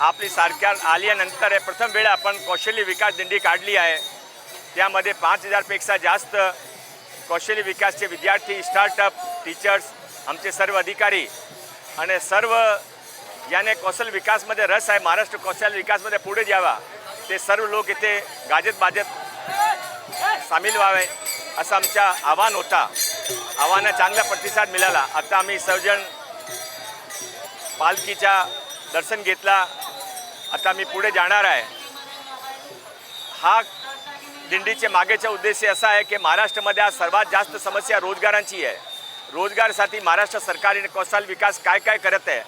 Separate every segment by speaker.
Speaker 1: आपली सारख्या आल्यानंतर प्रथम वेळ आपण कौशल्य विकास दिंडी काढली आहे. त्यामध्ये पाच हजारपेक्षा जास्त कौशल्य विकासचे विद्यार्थी स्टार्टअप टीचर्स आमचे सर्व अधिकारी आणि सर्व ज्याने कौशल्य विकासमध्ये रस आहे. महाराष्ट्र कौशल्य विकासमध्ये पुढे जावा. ते सर्व लोक इथे गाजत बाजत सामील व्हावे असं आमच्या आव्हान होता. आव्हाना चांगला प्रतिसाद मिळाला. आता आम्ही सर्वजण पालखीच्या दर्शन घेतला. आता मी पुढे जाणार आहे. हा दिंडीचे मागेचा उद्देश असा आहे की महाराष्ट्रामध्ये आज सर्वात जास्त समस्या रोजगारांची आहे. रोजगारसाठी महाराष्ट्र सरकारने कौशल विकास काय काय करत आहे?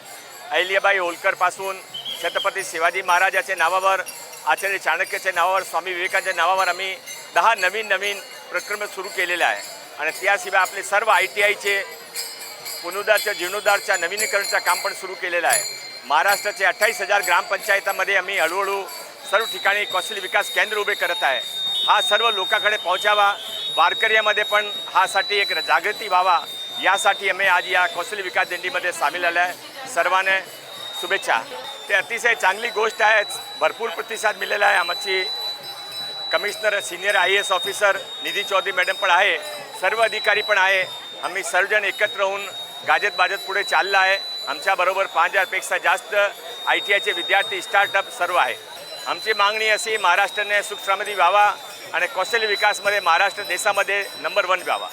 Speaker 1: अहिल्याबाई होलकरपासून छत्रपती शिवाजी महाराजाच्या नावावर आचार्य चाणक्याच्या नावावर स्वामी विवेकांच्या नावावर आम्ही दहा नवीन नवीन प्रक्रम सुरू केलेलं आहे. आणि त्याशिवाय आपले सर्व आय टी आयचे पुनरुद्धारच्या जीर्णोद्धारच्या नवीनीकरणचं काम पण सुरू केलेलं आहे. महाराष्ट्राचे अठ्ठावीस हजार ग्रामपंचायतामध्ये आम्ही हळूहळू सर्व ठिकाणी कौशल्य विकास केंद्र उभे करत आहे. हा सर्व लोकांकडे पोहोचावा. वारकऱ्यामध्ये पण हासाठी एक जागृती व्हावा. यासाठी आम्ही आज या कौशल्य विकास दिंडीमध्ये सामील आलो आहे. सर्वांना शुभेच्छा. ते अतिशय चांगली गोष्ट आहे. भरपूर प्रतिसाद मिळालेला आहे. आमची commissioner senior I S officer Nidhi Chaudhary madam पण आहे. सर्व अधिकारी पण आहे. आम्ही सर्वजण एकत्र होऊन गाजत बाजत पुढे चाललं आहे. आमच्याबरोबर पाच हजारपेक्षा जास्त आय टी आयचे विद्यार्थी स्टार्टअप सर्व आहे. आमची मागणी अशी महाराष्ट्राने सुख व्हावा आणि कौशल्य विकासमध्ये महाराष्ट्र देशामध्ये नंबर वन व्हावा.